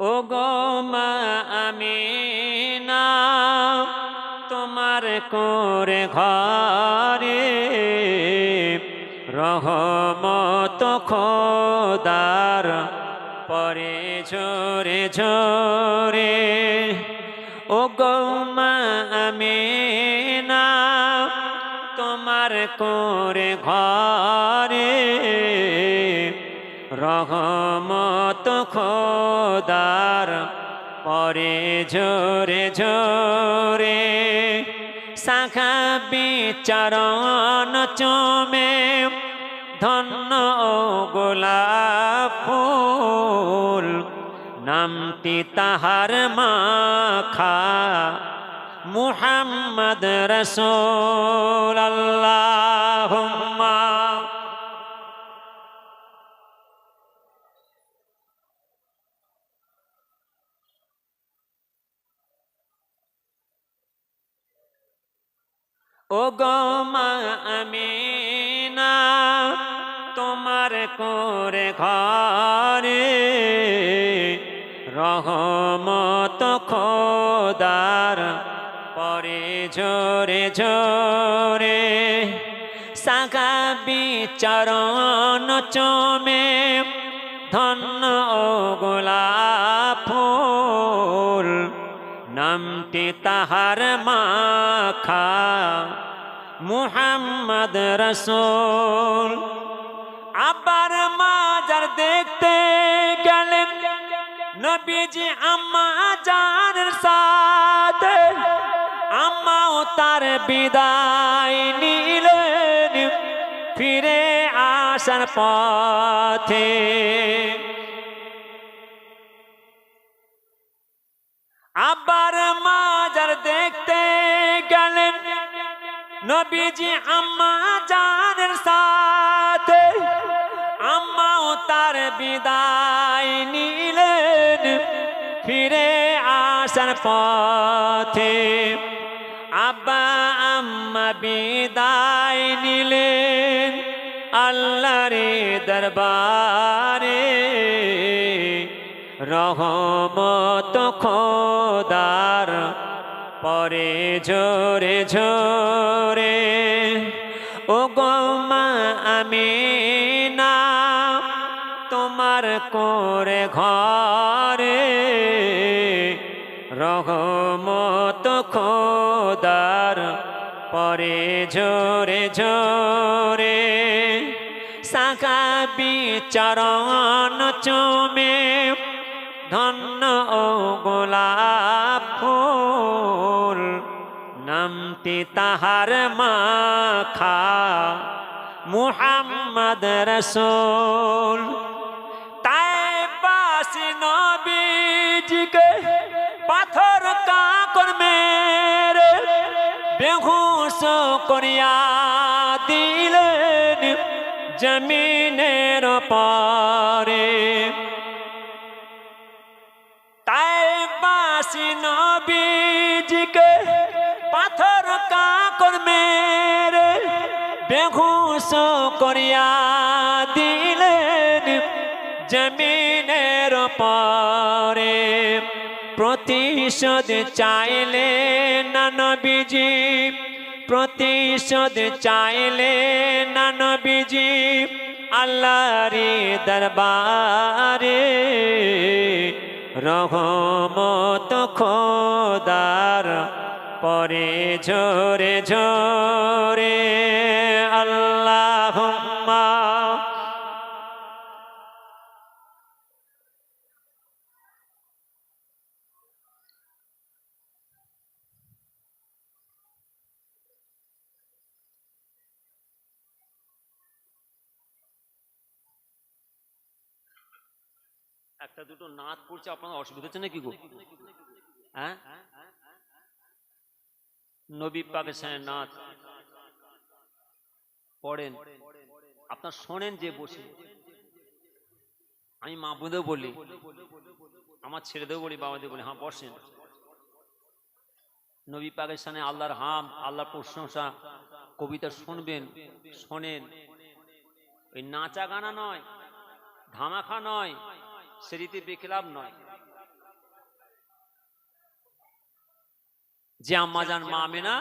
ও গো মা আমি না তোমার করে ঘরে রহমত খোদার পরে ঝরে ঝরে। ও গো মা আমি না তোমার করে ঘরে রহমত খোদার পরে ঝরে ঝরে শাখা বিচারণ চমে ধন্য গোলাপ ফুল, নামটি তাহার মাখা মুহাম্মদ রসুল আল্লাহ ও মা আমিনা, তোমার করে ঘরে রহমত খোদার পরে ঝরে ঝরে সাগা বিচারণ চমে ধন্য ফুল নামটি তাহার মাখা। মুহাম্মদ রসুল। আবার মাজার দেখতে গেলেন। নবীজি আম্মা জানের সাথে। আম্মাও তার বিদায় নিলেন। ফিরে আসার পথে। আবার নবীজি আম্মা জানের সাথে, আম্মাও তার বিদায় নিলেন। ফিরে আসার পথে আব্বা আম্মা বিদায় নিলেন আল্লাহরে দরবারে। রহমত খোদার পরে ঝরে ঝরে। ও গমা আমি না তোমার করে ঘরে রহমত খোদার পরে ঝরে ঝরে। শাখা বিচারণ চমে ধন্য ও গোলাপ নামটি তাহার মাখা মুহাম্মদ রসুল। তাই বাসি নবীজিকে পাথর কাকর মেরে বেহুশ করিয়া দিলেন জমিনের পারে। পাথর কাকর মেরে বেহুশ করিয়া দিলেন জমিনের পরে। প্রতিশোধ চাইলে না নবীজি, প্রতিশোধ চাইলে না নবীজি আল্লাহরে দরবারে রহমত খোদার পরে ঝরে ঝরে আল্লাহ একটা দুটো নাচ পড়ছে আপনার অসুবিধা হচ্ছে নাকি গো? হ্যাঁ? নবী পাকিস্তানের নাচ পড়েন। আপনার শোনেন যে বসে। আমি মা বোধেও বলি, আমার ছেলেদেরও বলি বাবাদের বলি হ্যাঁ বসেন। নবী পাকিস্তানে আল্লাহর হাম, আল্লাহর প্রশংসা, কবিতা শুনবেন, শোনেন। ওই নাচা গানা নয় ধামাখা নয়, সেরিতে বেখলাপ নয়। যে আম্মা যান, মা আমেনা।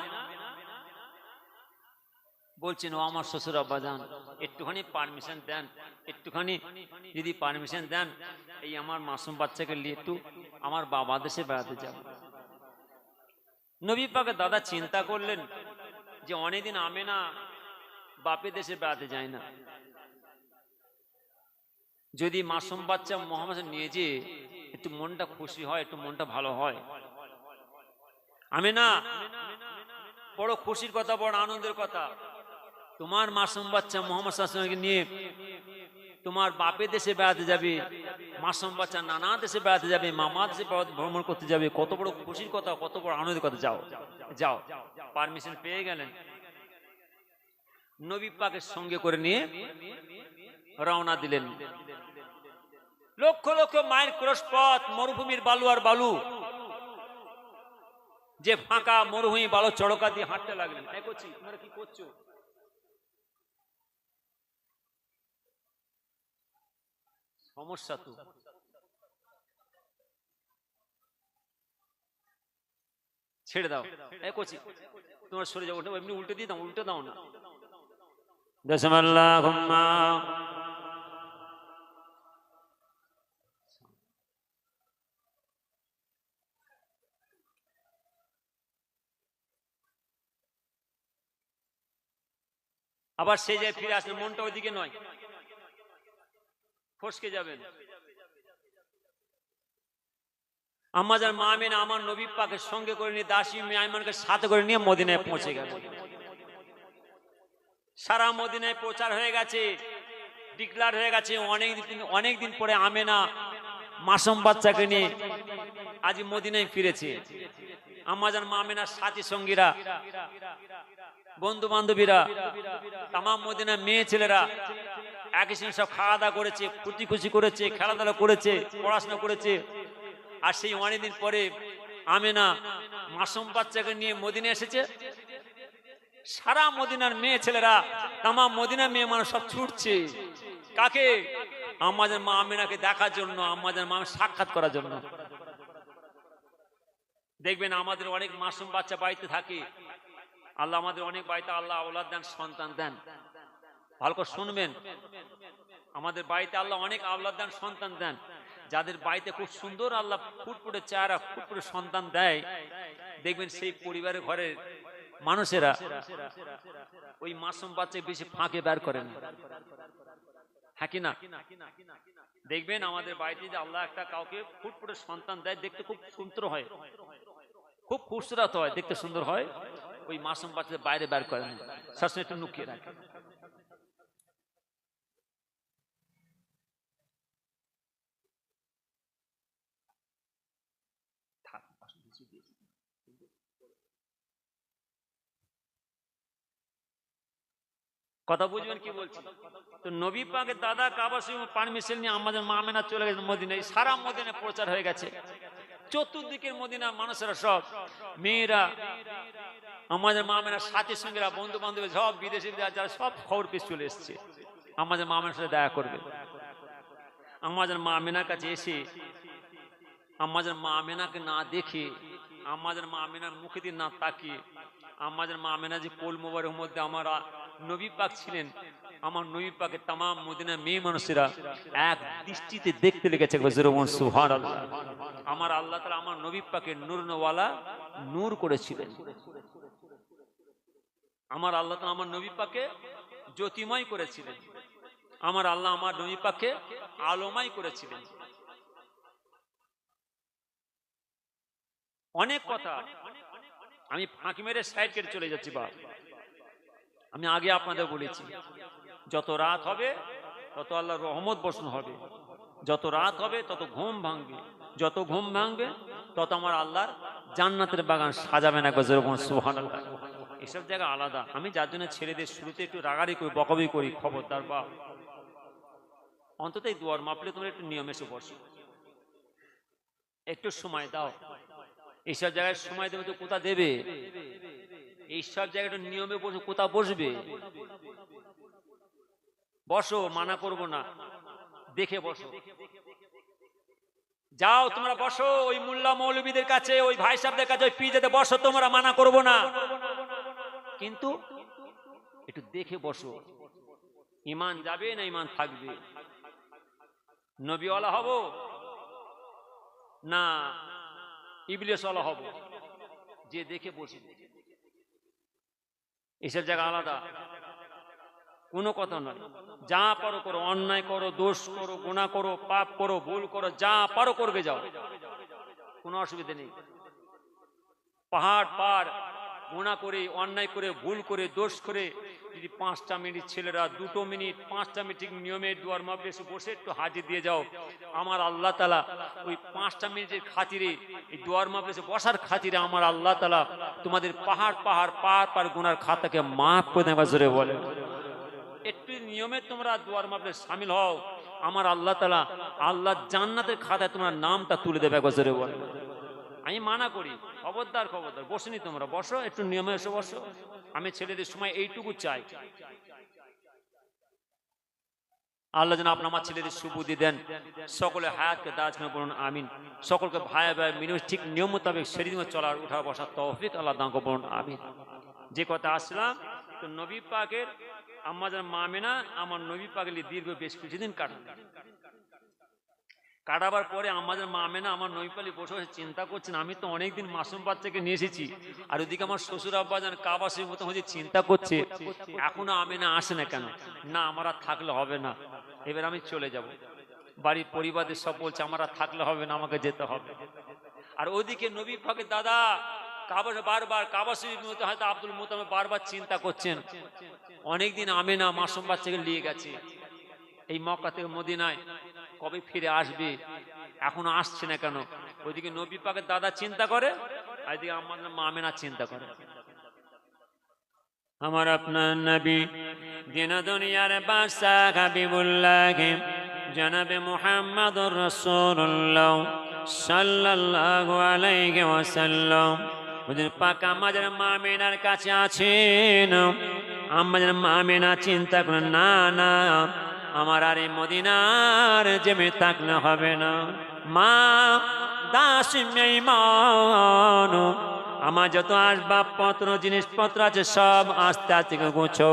বলছেন, ও আমার শ্বশুর আব্বা যান, একটুখানি পারমিশন দেন, একটুখানি যদি পারমিশন দেন, এই আমার মাসুম বাচ্চাকে নিয়ে একটু আমার বাবা দেশে বেড়াতে যাব। নবী পাকে দাদা চিন্তা করলেন যে অনেকদিন আমেনা বাপে দেশে বেড়াতে যায় না। যদি মাসুম বাচ্চা মোহাম্মদ নিয়ে যে একটু মনটা খুশি হয়, একটু মনটা ভালো হয় আমি না, বড় খুশির কথা, বড় আনন্দের কথা। তোমার মাসুম বাচ্চা মোহাম্মদ নিয়ে তোমার বাপের দেশে বেড়াতে যাবে, মাসুম বাচ্চা নানা দেশে বেড়াতে যাবে, মামা দেশে ভ্রমণ করতে যাবে। কত বড় খুশির কথা, কত বড় আনন্দের কথা। যাও যাও পারমিশন পেয়ে গেলেন। নবী পাকের সঙ্গে করে নিয়ে রওনা দিলেন। লক্ষ লক্ষ মায়ের ক্রস পথ মরুভূমির বালু আর বালু। যে ফাঁকা মরুভূমি বালু চড়কা দিয়ে হাঁটতে লাগলেন। এই করছি তোমরা কি করছ? সমস্যা তো। ছেড়ে দাও। এই করছি তোমার সরে যাও এমনি উল্টে দিয়ে দাও, উল্টে দাও না। দশমাল্লাহুম্মা আবার সেই জায়গায় ফিরে আসলে মনটা ওইদিকে নয়। ফসকে যাবেন। আমাদের মা মেনা আমার নবী পাকের সঙ্গে করে নিয়ে, দাসী মেয়েমানকে সাথে করে নিয়ে মদিনায় পৌঁছে গেল। সারা মদিনায় প্রচার হয়ে গেছে ডিক্লার হয়ে গেছে, অনেক দিন অনেক দিন পরে আমেনা, মাসম বাচ্চাকে নিয়ে আজ মদিনায় ফিরেছে। আমাদের মা মেনার সাথী সঙ্গীরা বন্ধু বান্ধবীরা তাম মদিনা মেয়ে ছেলেরা, একই সঙ্গে সব খাওয়া দাওয়া করেছে ফুর্তি খুশি করেছে, খেলাধুলা করেছে, পড়াশোনা করেছে। আর সেই অনেকদিন পরে আমেনা মাসুম বাচ্চাকে নিয়ে মদিনে এসেছে। সারা মদিনার মেয়ে ছেলেরা তাম মদিনার মেয়ে মানুষ সব ছুটছে। কাকে? আমাদের মা আমিনাকে দেখার জন্য, আমাদের মা সাক্ষাৎ করার জন্য। দেখবেন আমাদের অনেক মাসুম বাচ্চা বাড়িতে থাকে। আল্লাহ আমাদের অনেক বাড়িতে আল্লাহ আওলাদ দেন, সন্তান দেন। ভালো করে শুনবেন। আমাদের বাড়িতে আল্লাহ অনেক আওলাদ দেন, সন্তান দেন। যাদের বাড়িতে খুব সুন্দর আল্লাহ ফুটফুটে চেহারা, ফুটফুটে সন্তান দেয়, দেখবেন সেই পরিবারের ঘরের মানুষেরা ওই মাসুম বাচ্চা বেশি ফাঁকে বের করেন হ্যাঁ কি না? দেখবেন আমাদের বাড়িতে যে আল্লাহ একটা কাউকে ফুটফুটে সন্তান দেয়, দেখতে খুব সুন্দর হয়। খুব খুচরাত হয়, দেখতে সুন্দর হয়। ওই মাসুম বাচ্চাদের বাইরে বের করেন। সবসময় একটু লুকিয়ে রাখে কথা বুঝবেন কি বলছি? তো নবী পাকের দাদা কাবা পান মিশেল নিয়ে আমাদের মা মেনা চলে গেছে মদিনায়। সারা মদিনে প্রচার হয়ে গেছে। চতুর্দিকের মদিনা, মানুষেরা সব, মেয়েরা, আমাদের মা মেনার সাথী সঙ্গীরা বন্ধু বান্ধব সব বিদেশি যারা সব খবর পেয়ে চলে এসছে। আমাদের মা মেনার সাথে দেখা করবে। আমাদের মা মেনার কাছে এসে, আমাদের মা মেনাকে না দেখে, আমাদের মা মেনার মুখে দিয়ে না তাকিয়ে, আমাদের মা যে কোল মোবাইলের মধ্যে আমার নবী পাক ছিলেন আমার নবী পাকে তাম মদিনা মেয়ে মানুষেরা এক দৃষ্টিতে দেখতে লেগেছে আমার আল্লাহ তালা আমার নবী পাকের নূরনওয়ালা নূর করেছিলেন। আমার আল্লাহ তালা আমার নবী পাকে জ্যোতিময় করেছিলেন। আমার আল্লাহ আমার নবী পাকে আলোময় করেছিলেন। অনেক কথা। আমি ফাঁকি মেরে সাইড কেটে চলে যাচ্ছি বা আমি আগে আপনাদের বলেছি। যত রাত হবে, তত আল্লাহ রহমত বসন হবে। যত রাত হবে, তত ঘুম ভাঙবে। যত ঘুম ভাঙবে, তত আমার আল্লাহর জান্নাতের বাগান সাজাবে না গজরকম সুহান এসব জায়গা আলাদা। আমি যার জন্য ছেলেদের শুরুতে একটু রাগারি করি বকবি করি, খবরদার বা অন্তত এই দুয়ার মাপলে তোমরা একটু নিয়মে এসে বসো। একটু সময় দাও। এইসব জায়গায় সময় দেবে তো কোথা দেবে? এইসব জায়গাটা নিয়মে বসে কোথা বসবে? বসো, মানা করব না। দেখে বসো। যাও, তোমরা বসো, ওই মোল্লা মৌলবীদের কাছে, ওই ভাই সাহেবদের কাছে, ওই পিজাতে বসো, তোমরা মানা করব না। কিন্তু একটু দেখে বসো, ইমান যাবে না ইমান থাকবে? নবীওয়ালা হব? না, ইবলিসওয়ালা হব। যে দেখে বসে এসব জায়গা আলাদা। কোনো কথা নয়। যা পারো করো, অন্যায় করো, দোষ করো গুণা করো, পাপ করো, ভুল করো, যা পারো করবে যাও। কোনো অসুবিধা নেই। পাহাড় পার গুণা করে, অন্যায় করে, ভুল করে, দোষ করে, যদি পাঁচটা মিনিট ছেলেরা, দুটো মিনিট, পাঁচটা মিনিট নিয়মে দুয়ার মাপে এসে বসে একটু হাজির দিয়ে যাও। আমার আল্লাহ তালা ওই পাঁচটা মিনিটের খাতিরে, এই দুয়ার মাপে এসে বসার খাতিরে আমার আল্লাহ তালা তোমাদের পাহাড় পাহাড় পার পার গুনার খাতাকে মাফ করে দেওয়া জোরে বলে নিয়মে তোমরা দুয়ার মাপে সামিল হও। আমার আল্লাহ তালা আল্লাহ জান্নাতের খাতায় তোমার নামটা তুলে দেবে একবার জোরে বলে আমি মানা করি, খবরদার খবরদার, বসেনি তোমরা, বসো, একটু নিয়মে এসে বসো। আমি ছেলেদের সময় এইটুকু চাই। আল্লাহ যেন আপনার আমার ছেলেদের সুবুদ্ধি দেন। সকলে হায়াতকে দাজ করে বলুন, আমিন। সকলকে ভাই ভাই মিনিমাম ঠিক নিয়ম মোতাবেক সেদিন চলার, উঠা বসার তৌফিক আল্লাহ দাঁকে বলুন আমিন। যে কথা আসলাম, তো নবী পাকের আমাদের মামেনা আমার নবী পাগলি দীর্ঘ বেশ কিছুদিন কাটান কাটাবার পরে আমাদের মামেনা আমার নৈপালি বসে বসে চিন্তা করছেন, আমি তো অনেকদিন মাসুম বাচ্চাকে নিয়ে এসেছি। আর ওদিকে আমার শ্বশুর আব্বা যান কাবাসের মতো হয়ে চিন্তা করছে, এখনও আমেনা আসে না কেন? না, আমার আর থাকলে হবে না। এবার আমি চলে যাব। বাড়ির পরিবারের সব বলছে, আমার আর থাকলে হবে না, আমাকে যেতে হবে। আর ওদিকে নবী ফাঁকের দাদা কাবাস বারবার কাবাসের মতো হয়তো আব্দুল মোতামে বারবার চিন্তা করছেন। অনেকদিন আমেনা মাসুম বাচ্চাকে নিয়ে গেছে। এই মক্কা থেকে মদিনায় কবে ফিরে আসবে? এখনও আসছে না কেন? ওইদিকে নবী পাকের দাদা চিন্তা করে, আর এদিকে মামেনা চিন্তা করে। আমার আপনার নবী দিন দুনিয়ার বাদশাহ হাবিবুল্লাহ, জনাবে মুহাম্মদুর রাসূলুল্লাহ সাল্লাল্লাহু আলাইহি ওয়াসাল্লাম ওদের পাক আমাদের মামেনার কাছে আছেন। আমাদের মামেনা চিন্তা করেন, না না, আমার আর এই মদিনার জেমে থাকলে হবে না। মা, দাস মেইমান আমার যত আসবাবপত্র, জিনিসপত্র আছে, সব আস্তে আস্তে গোছো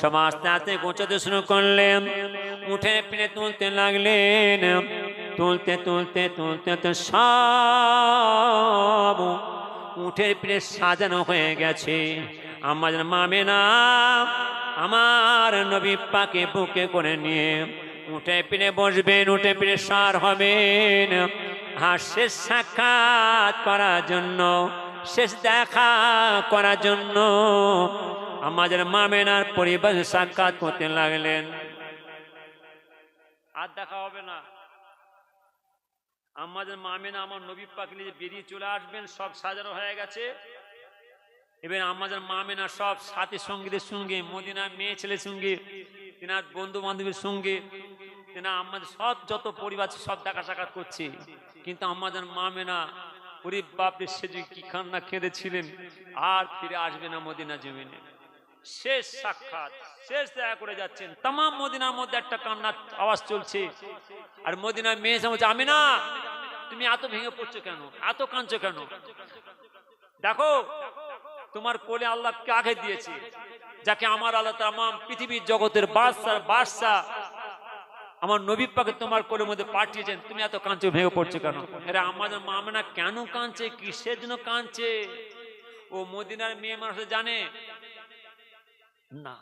সব আস্তে আস্তে গোছাতে শুরু করলেন। উঠে ফিরে তুলতে লাগলেন। তুলতে তুলতে তুলতে তো সব উঠে ফিরে সাজানো হয়ে গেছে। আমাদের মামে না আমার নবী পাকে বুকে করে নিয়ে উঠে পিড়ে বসবেন, উঠে পিড়ে সার হবেন। আর শেষ সাক্ষাৎ করার জন্য, শেষ দেখা করার জন্য আমাদের মামেনার পরিবার সাক্ষাৎ করতে লাগলেন। আর দেখা হবে না। আমাদের মামেনা আমার নবী পাক নিয়ে বেরিয়ে চলে আসবেন, সব সাজানো হয়ে গেছে। এবার আমাদের মামেনা সব সাথী সঙ্গীদের সঙ্গে মদিনার মেয়ে ছেলের সঙ্গে, তেনার বন্ধু বান্ধবের সঙ্গে, তেনা আমাদের সব যত পরিবার সব দেখা সাক্ষাৎ করছে। কিন্তু আমাদের মামেনা ওরে বাপরে, সে যে কি কান্না কেঁদেছিলেন, আর ফিরে আসবে না মদিনা জমিনে। শেষ সাক্ষাৎ, শেষ দেখা করে যাচ্ছেন। তাম মদিনার মধ্যে একটা কান্নার আওয়াজ চলছে। আর মদিনার মেয়ে বলছে আমি না তুমি এত ভেঙে পড়ছো কেন? এত কাঁদছো কেন? দেখো, তোমার কোলে আল্লাহ কাকে দিয়েছে? যাকে আমার আল্লাহ তাম পৃথিবীর জগতের বাদশাহ বাদশাহ আমার নবী পাকে তোমার কোলের মধ্যে পাঠিয়েছেন। তুমি এত কাঁদছো, ভেঙে পড়ছো কেন? এরা আমাদের মামেনা কেন কাঁদছে? কিসের জন্য কাঁদছে? ও মদিনার মেয়ে মানুষ জানে? না।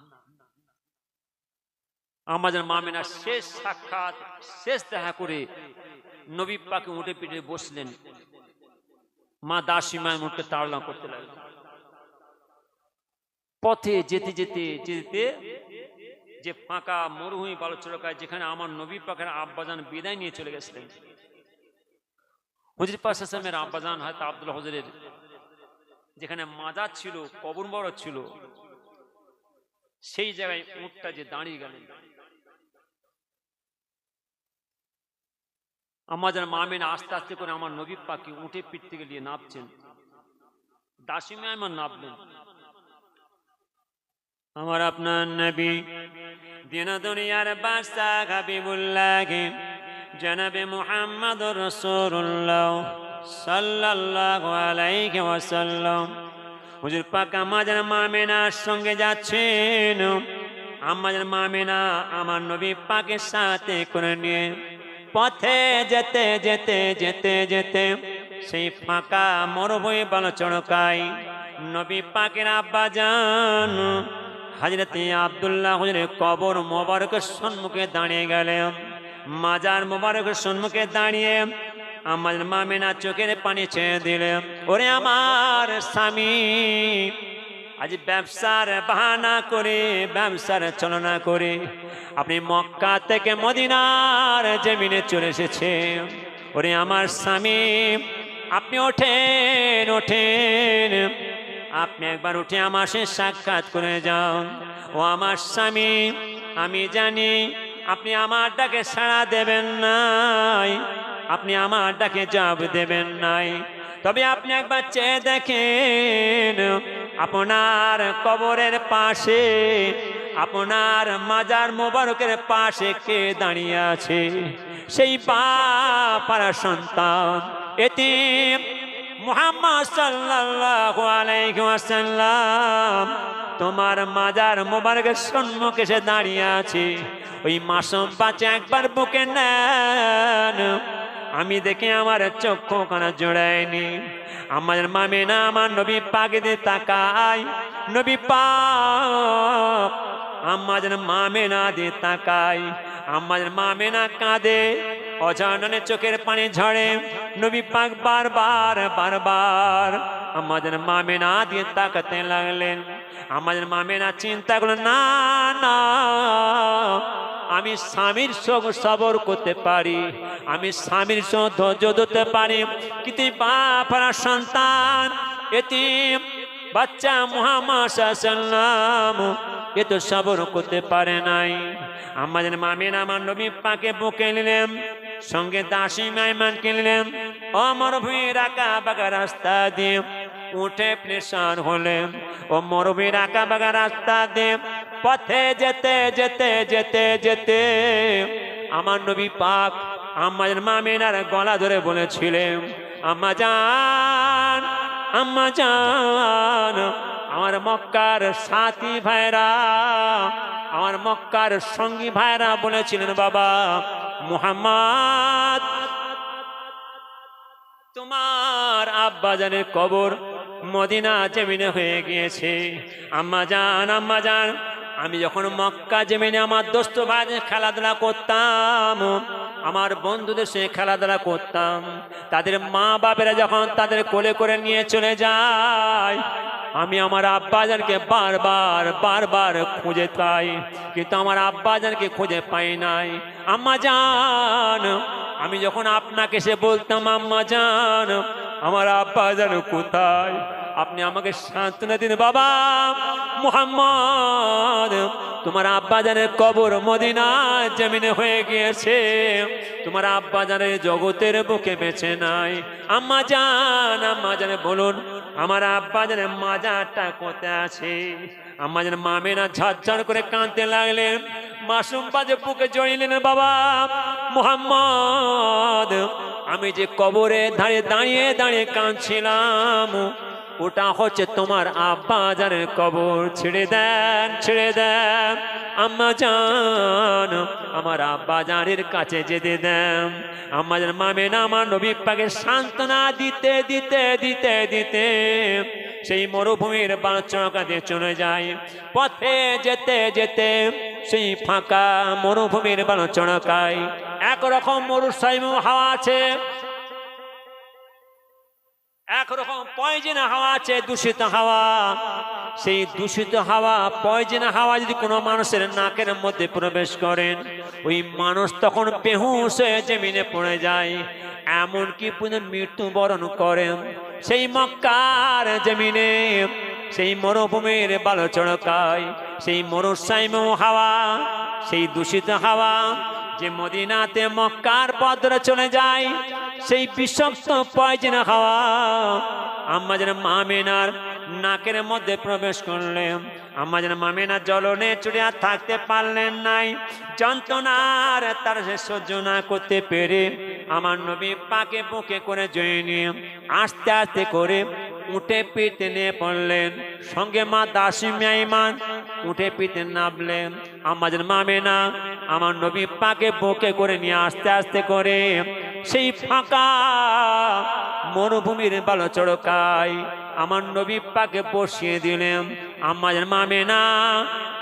আমাদের মামেনা শেষ সাক্ষাৎ, শেষ দেখা করে নবী পাকে উঠে পিঠে বসলেন। মা দাসী মায়ের মুখে তাড়না করতে লাগলেন পথে যেতে যেতে যেতে যে ফাঁকা মরুভূমি বালুচরকায় যেখানে আমার নবী পাখের আব্বাজান বিদায় নিয়ে চলে গেছিলেন। হুজুর পাশামের আব্বাজান হয়তো আব্দুল হজরের, যেখানে মাজার ছিল কবর বড় ছিল, সেই জায়গায় উঠটা যে দাঁড়িয়ে গেলেন আমাদের মামেন আস্তে আস্তে করে আমার নবী পাখি উঠে পিঠ থেকে নিয়ে নাপছেন দাসিমে আমার নাপলেন আমার আপনার নবী দিন দুনিয়ার বাসা হাবিবুল্লাহ জনাবে মুহাম্মদ রসুল্লাহ সাল্লাল্লাহু আলাইহি ওয়াসাল্লাম। হুজুর পাক আমাদের মামেনার সঙ্গে যাচ্ছেন। আমাদের মামেনা আমার নবী পাকের সাথে করে নিয়ে পথে যেতে যেতে যেতে যেতে সেই ফাঁকা মরুভূমি বল চড়কাই। নবী পাকের আব্বা যান হাজরতে আবদুল্লাহ হুজুরের কবর মোবারকের সম্মুখে দাঁড়িয়ে গেলেন। মাজার মোবারকের সম্মুখে দাঁড়িয়ে আমার মামেনা চোখের পানি ছেড়ে দিলেন। ওরে আমার স্বামী আজ ব্যবসার বাহানা করে, ব্যবসার চলনা করে। আপনি মক্কা থেকে মদিনার জমিনে চলে এসেছে ওরে আমার স্বামী, আপনি ওঠেন ওঠেন। আপনি একবার উঠে আমার সে সাক্ষাৎ করে যান। ও আমার স্বামী, আমি জানি আপনি আমার ডাকে সাড়া দেবেন নাই। আপনি আমার ডাকে জবাব দেবেন নাই। তবে আপনি একবার চেয়ে দেখেন আপনার কবরের পাশে, আপনার মাজার মোবারকের পাশে কে দাঁড়িয়ে আছে? সেই পাড়া সন্তান। এতে মুহাম্মদ সাল্লাল্লাহু আলাইহি ওয়াসাল্লাম তোমার মাজার মোবারকের সম্মুখে সে দাঁড়িয়ে আছে। ওই মাসুম পাঁচে একবার বুকে নেন। আমি দেখে আমার চক্ষু কানা জোড়ায়নি। আমার মামে না, আমার নবী পাকে দিয়ে তাকাই নবী পাক আমাদের মামে না দিয়ে তাকাই আমাদের মামে না কাঁদে, অজাননে চোখের পানি ঝরে। নবী পাক বারবার বারবার আমাদের মামে না দিয়ে তাকাতে লাগলেন। আমাদের মামে না চিন্তা করলেন, না না আমি স্বামীর সঙ্গ সবর করতে পারি, আমি স্বামীর সঙ্গ ধৈর্য ধরতে পারি। কিন্তু বাপারা সন্তান এটি বাচ্চা মুহাম্মদ এ তো সবর করতে পারে নাই। আমাদের মামিন আমার নবী পাকে বুকে নিলেন, সঙ্গে দাসী মাইমান কিনলেন অমর ভুঁড়ির আঁকা বাঁকা রাস্তা দিয়ে উঠে প্রেশার হলেন। ও মরুভূমির আঁকা বাঁকা রাস্তা দিয়ে পথে যেতে যেতে যেতে যেতে আমার নবী পাক আমাদের মামিনার গলা ধরে বলেছিলেন, আম্মা জান আম্মা জান, আমার মক্কার সাথী ভাইরা, আমার মক্কার সঙ্গী ভাইরা বলেছিলেন, বাবা মুহাম্মদ, তোমার আব্বা জানের কবর মদিনা জমিনে হয়ে গিয়েছে। আম্মা জান আম্মা জান আমি যখন মক্কা জমিনে আমার দোস্ত ভাই খেলাধুলা করতাম, আমার বন্ধুদের সঙ্গে খেলাধুলা করতাম, তাদের মা বাপেরা যখন তাদের কোলে করে নিয়ে চলে যায়, আমি আমার আব্বাজানকে বারবার বারবার খুঁজে পাই, কিন্তু আমার আব্বাজানকে খুঁজে পাই নাই। আম্মা জান আমি যখন আপনাকে সে বলতাম আম্মা জান আমার আব্বাজান কোথায়? আপনি আমাকে সান্ত্বনা দিন বাবা। মুহাম্মদ, তোমার আব্বা আব্বাজানের কবর মদিনা জমিনে হয়ে গিয়েছে। তোমার আব্বাজানের জগতের বুকে বেছে নাই। আম্মা জান, আম্মা জানে, বলুন, আমার আব্বা আব্বাজানের মাজারটা কোথায় আছে? আম্মা যেন মামেনা ঝরঝর করে কাঁদতে লাগলেন। মাসুম বাজে বুকে জড়িলেন বাবা। মোহাম্মদ, আমি যে কবরে দাঁড়িয়ে দাঁড়িয়ে দাঁড়িয়ে কাঁদছিলাম। ওটা হচ্ছে তোমার আব্বা জানের কবর। ছেড়ে দেন ছেড়ে দেন। আম্মা জান, আমার আব্বা জানের কাছে যেতে দেন। আম্মা জান, মামে না, আমার নবী পাকে সান্ত্বনা দিতে দিতে দিতে দিতে। সেই মরুভূমির বাঁচকাতে চলে যায়। পথে যেতে যেতে সেই ফাঁকা মরুভূমির বাঁচড়কায় একরকম মরুসাইম হাওয়া আছে। একরকম পয়জেন হাওয়া আছে, দূষিত হাওয়া। সেই দূষিত হাওয়া পয়জেন হাওয়া যদি কোনো মানুষের নাকের মধ্যে প্রবেশ করেন ওই মানুষ তখন বেহুশ হয়ে জমিনে পড়ে যায়। এমনকি মৃত্যুবরণ করেন সেই মক্কার জমিনে, সেই মরুভূমির বালো চড়কায় সেই মরুসাইম হাওয়া, সেই দূষিত হাওয়া যে মদিনাতে মক্কার পদরে চলে যায়, সেই বিষাক্ত পয়জন হাওয়া আম্মা যেন মামেনার নাকের মধ্যে প্রবেশ করলেন। আমাদের মামিনা জলনে চড়িয়া থাকতে পারলেন নাই। যন্ত্রণার তার সে সহ্য না করতে পেরে আমার নবী পাকে বুকে করে জয়ে নিয়ে আস্তে আস্তে করে উঠে পিতে নিয়ে পড়লেন। সঙ্গে মা দাসী উঠে পিতে নামলেন। আমাদের মামেনা আমার নবী পাকে বুকে করে নিয়ে আস্তে আস্তে করে সেই ফাঁকা মরুভূমির বালো চড়কায় আমার নবী পাকে বসিয়ে দিলেন। আমাদের মামেনা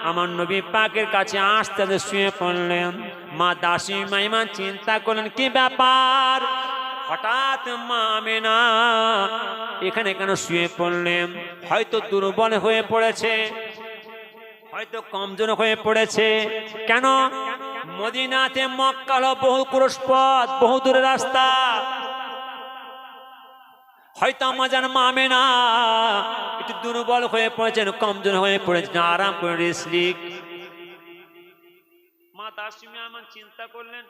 আমার নবী পাকের কাছে আস্তে আস্তে শুয়ে পড়লেন। মা দাসী মাইমান চিন্তা করলেন, কি ব্যাপার? হঠাৎ মামে না? এখানে কেন শুয়ে পড়লেন? হয়তো দুর্বল হয়ে পড়েছে, হয়তো কমজোর হয়ে পড়েছে। কেন? মদিনাতে মক্কাল বহু ক্রোশ বহু দূরের রাস্তা। হয়তো আমার যেন মামে না একটু দুর্বল হয়ে পড়েছেন, কমজোর হয়ে পড়েছেন, আরাম করে রেসলিক মা দাসিমে আমার চিন্তা করলেন,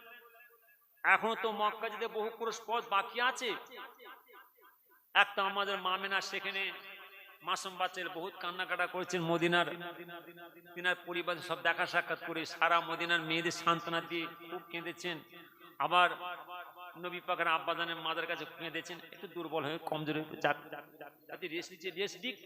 এখনও তো মক্কা যেতে বহু ক্রোশ পথ বাকি আছে। একটা আমাদের মামেনা সেখানে মাসুম বাচ্চার বহুত কান্নাকাটা করেছেন মদিনার। তিনার পরিবার সব দেখা সাক্ষাৎ করে সারা মদিনার মেয়েদের সান্ত্বনা দিয়ে খুব কেঁদেছেন। আবার নবী পাকের আব্বাদানের মাদার কাছে কেঁদেছেন একটু দুর্বল হয়ে কমজোর হয়ে যাক। রেস্ট নিচ্ছে রেস্ট দিক